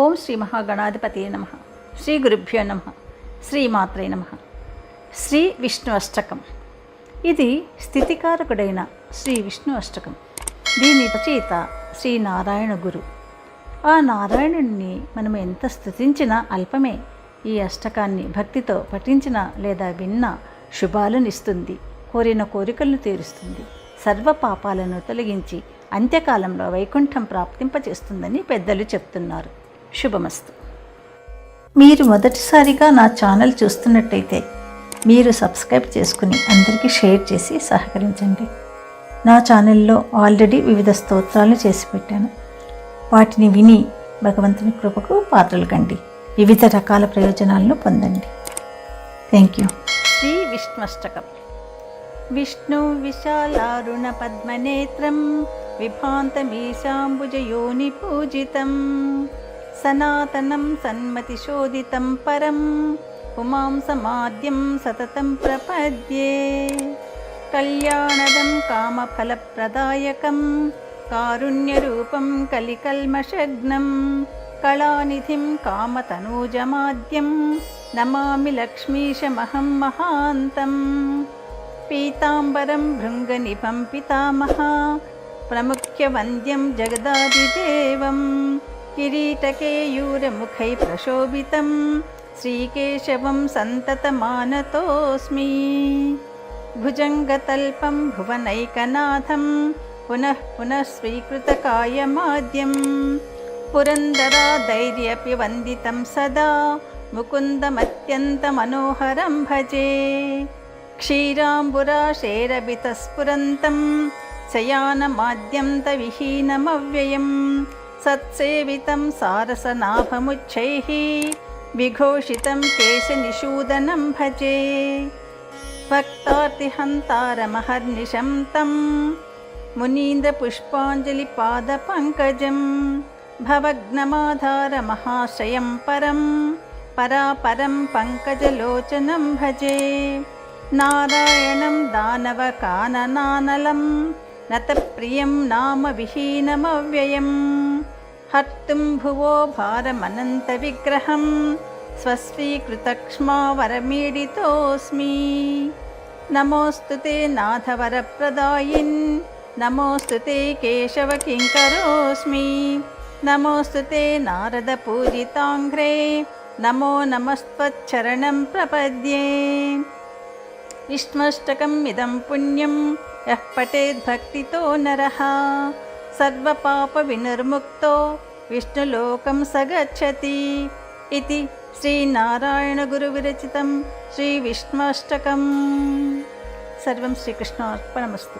ఓం శ్రీ మహాగణాధిపతి నమ. శ్రీ గురుభ్యో నమ. శ్రీమాత్రే నమ. శ్రీ విష్ణు అష్టకం. ఇది స్థితికారకుడైన శ్రీ విష్ణు అష్టకం. దీని రచయిత శ్రీ నారాయణ గురు. ఆ నారాయణుడిని మనం ఎంత స్థుతించినా అల్పమే ఈ అష్టకాన్ని భక్తితో పఠించిన లేదా విన్న శుభాలనిస్తుంది కోరిన కోరికలను తీరుస్తుంది సర్వ పాపాలను తొలగించి అంత్యకాలంలో వైకుంఠం ప్రాప్తింపచేస్తుందని పెద్దలు చెప్తున్నారు. శుభమస్తు. మీరు మొదటిసారిగా నా ఛానల్ చూస్తున్నట్టయితే మీరు సబ్స్క్రైబ్ చేసుకుని అందరికీ షేర్ చేసి సహకరించండి. నా ఛానల్లో ఆల్రెడీ వివిధ స్తోత్రాలను చేసి పెట్టాను. వాటిని విని భగవంతుని కృపకు పాత్రలు కండి. వివిధ రకాల ప్రయోజనాలను పొందండి. Thank you Shri Vishnashtakam. Vishnu విశాలారుణ పద్మనేత్రం విభాంతమీశాంబుజయోని పూజితం सनातनं सन्मतिशोधितं परं पुमांसमाद्यं सततं प्रपद्ये। कल्याणदं कामफलप्रदायकं कारुण्यरूपं कलिकल्मषग्नं कलानिधिं कामतनूजमाद्यं नमामि लक्ष्मीशमहं महान्तम् पीताम्बरं भृङ्गनिभं पितामहा प्रमुख्यवन्द्यं जगदादिदेवम् किरीटकेयूरमुखै प्रशोभितं श्रीकेशवं सन्ततमानतोऽस्मि। भुजङ्गतल्पं भुवनैकनाथं पुनः पुनः स्वीकृतकायमाद्यं पुरन्दराधैर्यपि वन्दितं सदा। मुकुन्दमत्यन्तमनोहरं भजे। क्षीराम्बुराशेरभितस्फुरन्तं शयानमाद्यन्तविहीनमव्ययम् सत्सेवितं सारसनाभमुच्छैः विघोषितं केशनिषूदनं भजे। भक्तार्तिहन्तारमहर्निशं तं मुनीन्द्रपुष्पाञ्जलिपादपङ्कजं भवग्नमाधारमहाश्रयं परं परापरं पङ्कजलोचनं भजे। नारायणं दानवकाननानलं नतप्रियं नाम विहीनमव्ययम् हर्तुं भुवो भारमनन्तविग्रहं स्वस्वीकृतक्ष्मावरमीडितोऽस्मि नमोऽस्तु ते नाथवरप्रदायिन् नमोऽस्तु ते केशवकिङ्करोऽस्मि। नमोऽस्तु ते नारदपूजिताङ्घ्रे नमो नमस्त्वच्चरणं प्रपद्ये। विष्णुष्टकम् इदं पुण्यं यः पठेद्भक्तितो नरः सर्वपापविनिर्मुक्तो विष्णुलोकं स गच्छति इति श्रीनारायणगुरुविरचितं श्रीविष्णुष्टकं सर्वं श्रीकृष्णार्पणमस्तु